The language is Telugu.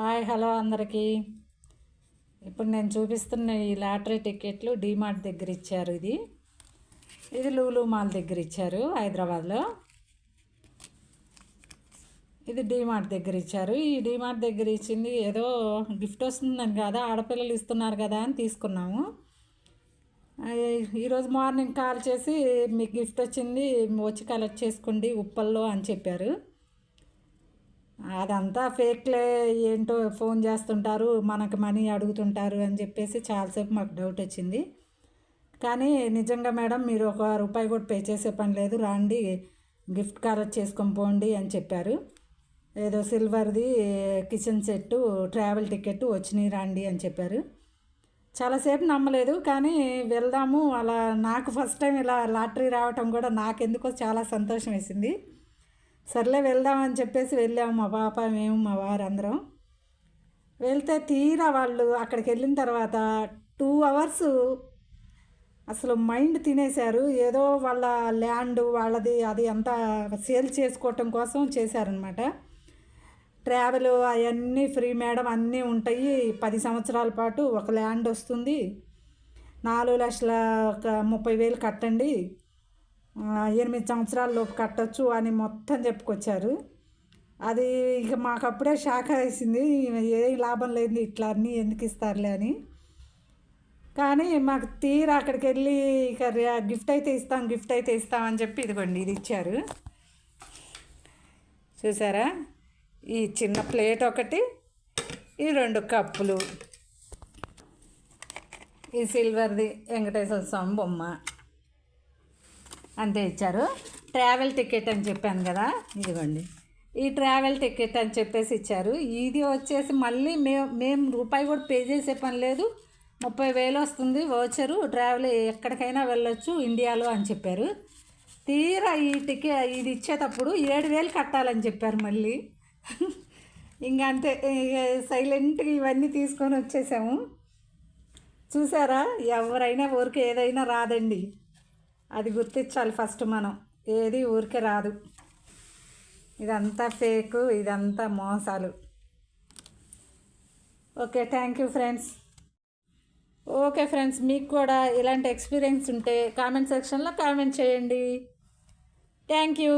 హాయ్ హలో అందరికీ. ఇప్పుడు నేను చూపిస్తున్న ఈ లాటరీ టికెట్లు డీమార్ట్ దగ్గర ఇచ్చారు ఇది. ఇది లూలు మాల్ దగ్గర ఇచ్చారు హైదరాబాద్లో. ఇది డీమార్ట్ దగ్గర ఇచ్చారు. ఈ డీమార్ట్ దగ్గర ఇచ్చింది ఏదో గిఫ్ట్ వస్తుందని కదా ఆడపిల్లలు ఇస్తున్నారు కదా అని తీసుకున్నాము. ఈరోజు మార్నింగ్ కాల్ చేసి మీకు గిఫ్ట్ వచ్చింది వచ్చి కలెక్ట్ చేసుకోండి ఉప్పల్లో అని చెప్పారు. అదంతా ఫేక్లే ఏంటో ఫోన్ చేస్తుంటారు మనకు మనీ అడుగుతుంటారు అని చెప్పేసి చాలాసేపు మాకు డౌట్ వచ్చింది. కానీ నిజంగా మేడం మీరు ఒక రూపాయి కూడా పే చేసే పని లేదు రాండి గిఫ్ట్ కార్డ్ చేసుకొని పోండి అని చెప్పారు. ఏదో సిల్వర్ది కిచెన్ సెట్టు ట్రావెల్ టికెట్ వచ్చినాయి రండి అని చెప్పారు. చాలాసేపు నమ్మలేదు కానీ వెళ్దాము అలా నాకు ఫస్ట్ టైం ఇలా లాటరీ రావటం కూడా నాకెందుకో చాలా సంతోషం వేసింది. సర్లే వెళ్దామని చెప్పేసి వెళ్ళాము మా పాప మేము మా వారు అందరం వెళ్తే తీరా వాళ్ళు అక్కడికి వెళ్ళిన తర్వాత టూ అవర్స్ అసలు మైండ్ తినేశారు. ఏదో వాళ్ళ ల్యాండ్ వాళ్ళది అది అంతా సేల్ చేసుకోవటం కోసం చేశారనమాట ట్రావెల్ అవన్నీ ఫ్రీ మేడం అన్నీ ఉంటాయి. పది సంవత్సరాల పాటు ఒక ల్యాండ్ వస్తుంది. నాలుగు లక్షల ఒక ముప్పై వేలు కట్టండి. ఎనిమిది సంవత్సరాల లోపు కట్టచ్చు అని మొత్తం చెప్పుకొచ్చారు. అది ఇక మాకు అప్పుడే షాక్ వేసింది ఏ లాభం లేదు ఇట్లా అన్నీ ఎందుకు ఇస్తారులే అని. కానీ మాకు తీరా అక్కడికి వెళ్ళి ఇక గిఫ్ట్ అయితే ఇస్తాం గిఫ్ట్ అయితే ఇస్తాం అని చెప్పి ఇదిగోండి ఇది ఇచ్చారు. చూసారా? ఈ చిన్న ప్లేట్ ఒకటి ఈ రెండు కప్పులు. ఈ సిల్వర్ది వెంకటేశ్వర స్వామి బొమ్మ. అంతే ఇచ్చారు. ట్రావెల్ టికెట్ అని చెప్పాను కదా ఇదిగోండి. ఈ ట్రావెల్ టికెట్ అని చెప్పేసి ఇచ్చారు. ఇది వచ్చేసి మళ్ళీ మేము మేము రూపాయి కూడా పే చేసే పని లేదు. ముప్పై వేలు వస్తుంది వోచరు ట్రావెల్ ఎక్కడికైనా వెళ్ళొచ్చు ఇండియాలో అని చెప్పారు. తీరా ఈ టికెట్ ఇది ఇచ్చేటప్పుడు ఏడు వేలు కట్టాలని చెప్పారు మళ్ళీ. ఇంకా అంతే సైలెంట్గా ఇవన్నీ తీసుకొని వచ్చేసాము. చూసారా? ఎవరైనా ఊరికి ఏదైనా రాదండి. అది గుర్తించాలి ఫస్ట్ మనం. ఏది ఊరికే రాదు. ఇదంతా ఫేక్ ఇదంతా మోసాలు. Okay thank you friends. Okay friends మీకు కూడా ఇలాంటి ఎక్స్పీరియన్స్ ఉంటే కామెంట్ సెక్షన్లో కామెంట్ చేయండి. Thank you.